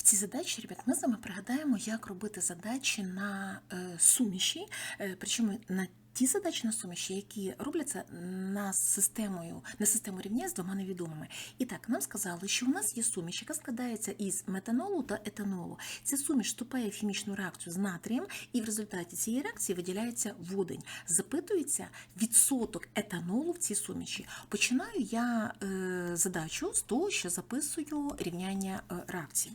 В цій задачі, ребят, ми з вами пригадаємо, як робити задачі на е, суміші, е, причому на ті задачі на суміші, які робляться на системою, на систему рівня з двома невідомими. І так, нам сказали, що у нас є суміш, яка складається із метанолу та етанолу. Ця суміш вступає в хімічну реакцію з натрієм, і в результаті цієї реакції виділяється водень. Запитується відсоток етанолу в цій суміші. Починаю я е, задачу з того, що записую рівняння е, реакцій.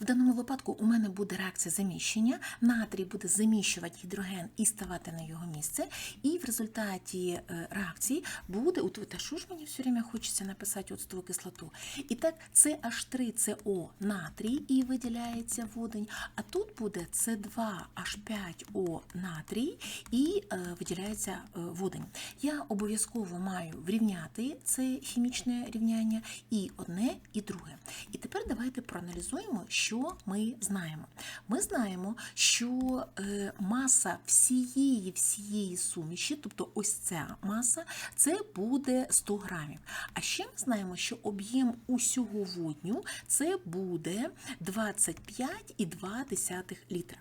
В даному випадку у мене буде реакція заміщення, натрій буде заміщувати гідроген і ставати на його місце, і в результаті е, реакції буде, та що ж мені все время хочеться написати оцтову кислоту. І так, CH3CO натрій і виділяється водень, а тут буде С2H5O натрій і е, виділяється е, водень. Я обов'язково маю врівняти це хімічне рівняння і одне, і друге. І тепер давайте проаналізуємо, що ми знаємо. Ми знаємо, що е, маса всієї всієї суміші, тобто ось ця маса, це буде 100 грамів. А ще ми знаємо, що об'єм усього водню це буде 25,2 літра.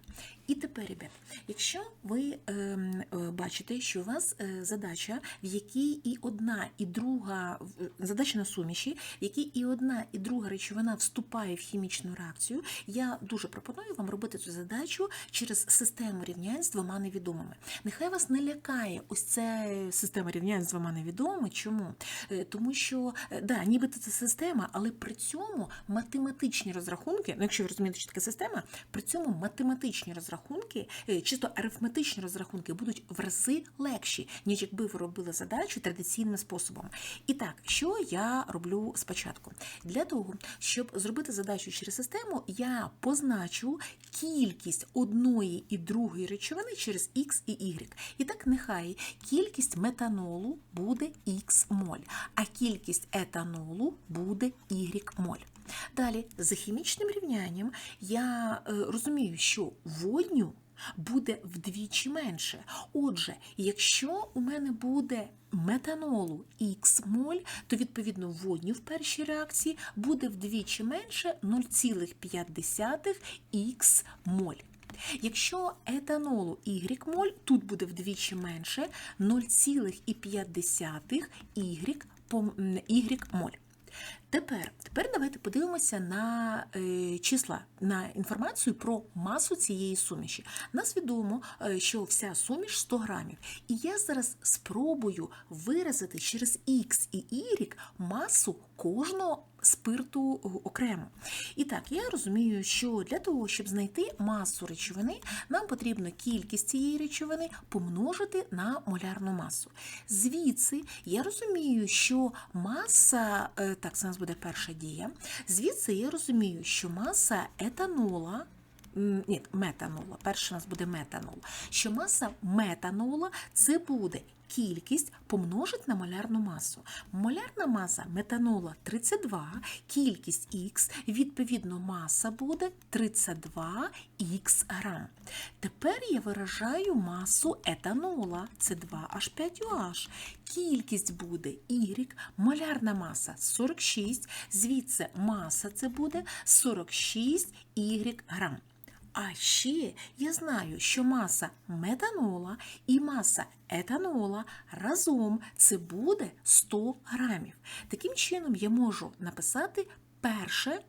І тепер, ребят, якщо ви е, е, бачите, що у вас е, задача, в якій і одна, і друга задача на суміші, в якій і одна, і друга речовина вступає в хімічну реакцію, я дуже пропоную вам робити цю задачу через систему рівнянь з двома невідомими. Нехай вас не лякає ось ця система рівнянь з двома невідомими. Чому? Е, Тому що, е, да, нібито це система, але при цьому математичні розрахунки, ну якщо ви розумієте, що таке система, при цьому математичні розрахунки, е, чисто арифметичні розрахунки будуть в рази легші, ніж якби ви робили задачу традиційним способом. І так, що я роблю спочатку? Для того, щоб зробити задачу через систему, я позначу кількість одної і другої речовини через X і Y. І так, нехай кількість метанолу буде X моль, а кількість етанолу буде Y моль. Далі, за хімічним рівнянням, я е, розумію, що водню буде вдвічі менше. Отже, якщо у мене буде метанолу Х моль, то відповідно водню в першій реакції буде вдвічі менше 0,5 х моль. Якщо етанолу Y моль, тут буде вдвічі менше 0,5 Y моль. Тепер, тепер давайте подивимося на е, числа, на інформацію про масу цієї суміші. Нас відомо, е, що вся суміш 100 грамів. І я зараз спробую виразити через X і Y масу кожного спирту окремо. І так, я розумію, що для того, щоб знайти масу речовини, нам потрібно кількість цієї речовини помножити на молярну масу. Звідси я розумію, що маса, е, так, це буде перша дія. Звідси я розумію, що маса етанола. Ні, метанола. Перше у нас буде метанол. Що маса метанола це буде кількість помножить на молярну масу. Молярна маса метанола 32, кількість Х, відповідно, маса буде 32 х грам. Тепер я виражаю масу етанола, це 2H5OH. Кількість буде Y, молярна маса 46, звідси маса це буде 46 Y грам. А ще я знаю, що маса метанола і маса етанола разом це буде 100 грамів. Таким чином я можу написати перше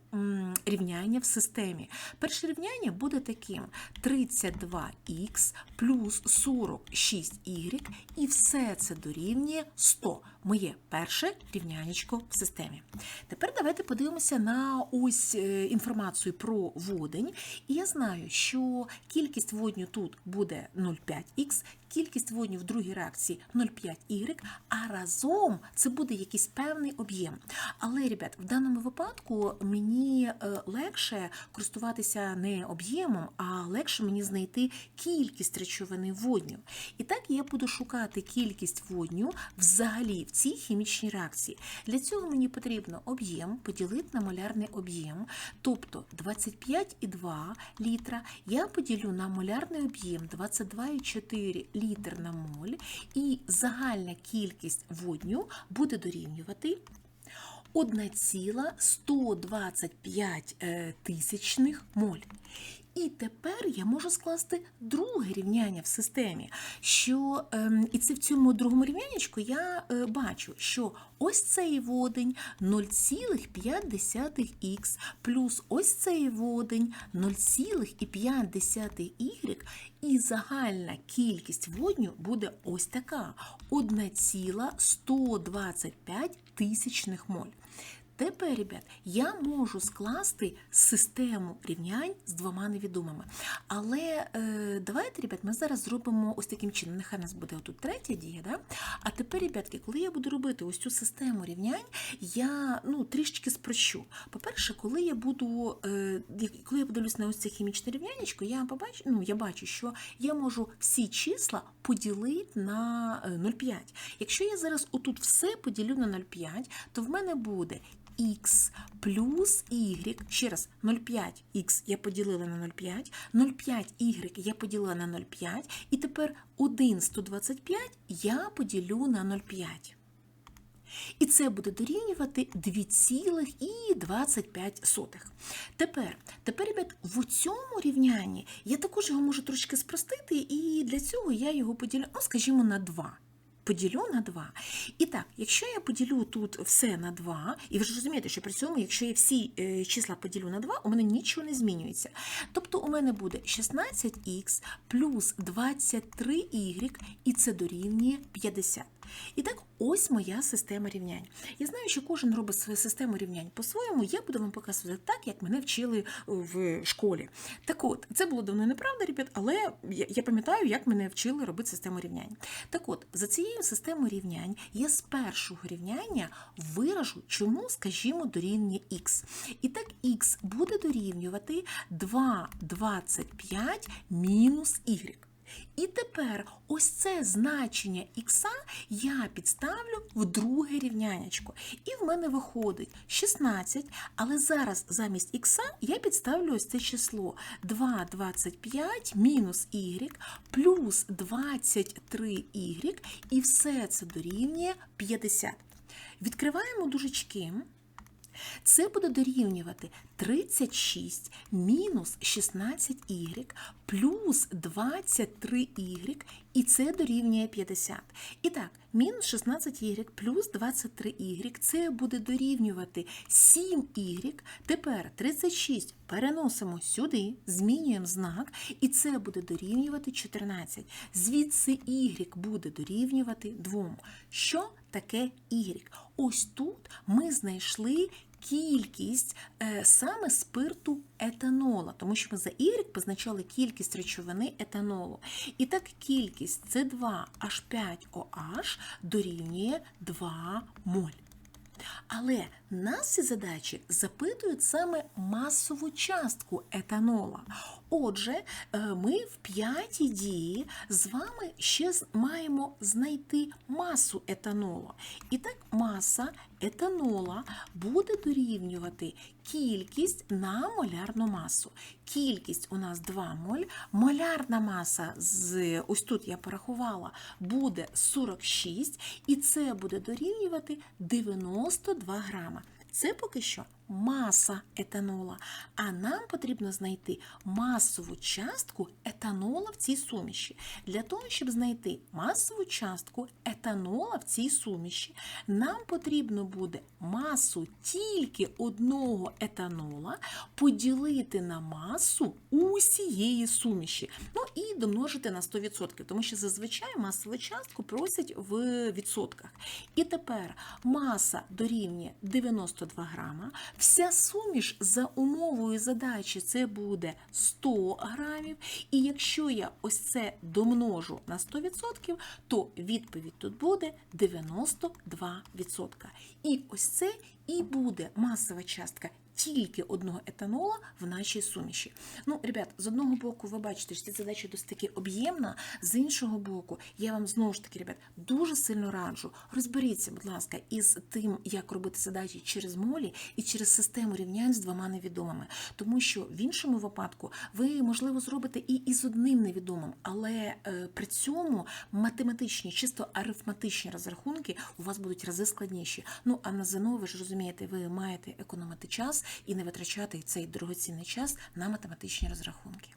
рівняння в системі. Перше рівняння буде таким: 32х плюс 46y, і все це дорівнює 100. Моє перше рівнянечко в системі. Тепер давайте подивимося на ось е, інформацію про водень. І я знаю, що кількість водню тут буде 0,5х, кількість водню в другій реакції 0,5y, а разом це буде якийсь певний об'єм. Але, ребят, в даному випадку мені е, легше користуватися не об'ємом, а легше мені знайти кількість речовини водню. І так я буду шукати кількість водню взагалі в цій хімічній реакції. Для цього мені потрібно об'єм поділити на молярний об'єм, тобто 25,2 літра я поділю на молярний об'єм 22,4 літр на моль, і загальна кількість водню буде дорівнювати 1,125 е, тисячних моль. І тепер я можу скласти друге рівняння в системі. Що, ем, і це в цьому другому рівняннячку я е, бачу, що ось цей водень 0,5х плюс ось цей водень 0,5y, і загальна кількість водню буде ось така 1,125 тисячних моль. Тепер, ребят, я можу скласти систему рівнянь з двома невідомими. Але е, давайте, ребят, ми зараз зробимо ось таким чином. Нехай у нас буде отут третя дія. Да? А тепер, ребятки, коли я буду робити ось цю систему рівнянь, я ну, трішечки спрощу. По-перше, коли я буду е, коли я подивлюсь на ось це хімічне рівнянечко, я побачу, ну, я бачу, що я можу всі числа поділити на е, 0,5. Якщо я зараз отут все поділю на 0,5, то в мене буде х плюс y, ще раз, 0,5х я поділила на 0,5, 0,5y я поділила на 0,5, і тепер 1,125 я поділю на 0,5. І це буде дорівнювати 2,25. Тепер, тепер, ребят, в цьому рівнянні я також його можу трошки спростити, і для цього я його поділю, ну, скажімо, на 2. Поділю на 2. І так, якщо я поділю тут все на 2, і ви ж розумієте, що при цьому, якщо я всі е, числа поділю на 2, у мене нічого не змінюється. Тобто у мене буде 16х плюс 23y, і це дорівнює 50. І так, ось моя система рівнянь. Я знаю, що кожен робить свою систему рівнянь по-своєму. Я буду вам показувати так, як мене вчили в школі. Так от, це було давно неправда, ребят, але я, я пам'ятаю, як мене вчили робити систему рівнянь. Так от, за цією системою рівнянь я з першого рівняння виражу, чому, скажімо, дорівнює х. І так х буде дорівнювати 2,25 мінус y. І тепер ось це значення х я підставлю в друге рівнянячко. І в мене виходить 16, але зараз замість х я підставлю ось це число 2,25 мінус y плюс 23y, і все це дорівнює 50. Відкриваємо дужечки. Це буде дорівнювати 36 мінус 16y плюс 23y, і це дорівнює 50. І так, мінус 16y плюс 23y, це буде дорівнювати 7y. Тепер 36 переносимо сюди, змінюємо знак, і це буде дорівнювати 14. Звідси y буде дорівнювати 2. Що таке y? Ось тут ми знайшли кількість е, саме спирту етанола, тому що ми за Y позначали кількість речовини етанолу. І так кількість С2H5OH дорівнює 2 моль. Але нас ці задачі запитують саме масову частку етанола. Отже, е, ми в п'ятій дії з вами ще маємо знайти масу етанола. І так, маса етанола буде дорівнювати кількість на молярну масу. Кількість у нас 2 моль, молярна маса з ось тут я порахувала, буде 46, і це буде дорівнювати 92 грама. Це поки що маса етанола. А нам потрібно знайти масову частку етанола в цій суміші. Для того, щоб знайти масову частку етанола в цій суміші, нам потрібно буде масу тільки одного етанола поділити на масу усієї суміші. Ну і домножити на 100%, тому що зазвичай масову частку просять в відсотках. І тепер маса дорівнює 92 грама. Вся суміш за умовою задачі це буде 100 грамів. І якщо я ось це домножу на 100%, то відповідь тут буде 92%. І ось це і буде масова частка тільки одного етанола в нашій суміші. Ну, ребят, з одного боку, ви бачите, що ця задача досить таки об'ємна, з іншого боку, я вам знову ж таки, ребят, дуже сильно раджу. Розберіться, будь ласка, із тим, як робити задачі через молі і через систему рівнянь з двома невідомими. Тому що в іншому випадку ви, можливо, зробите і із одним невідомим, але е, при цьому математичні, чисто арифметичні розрахунки у вас будуть рази складніші. Ну а на ЗНО, ви ж розумієте, ви маєте економити час і не витрачати цей дорогоцінний час на математичні розрахунки.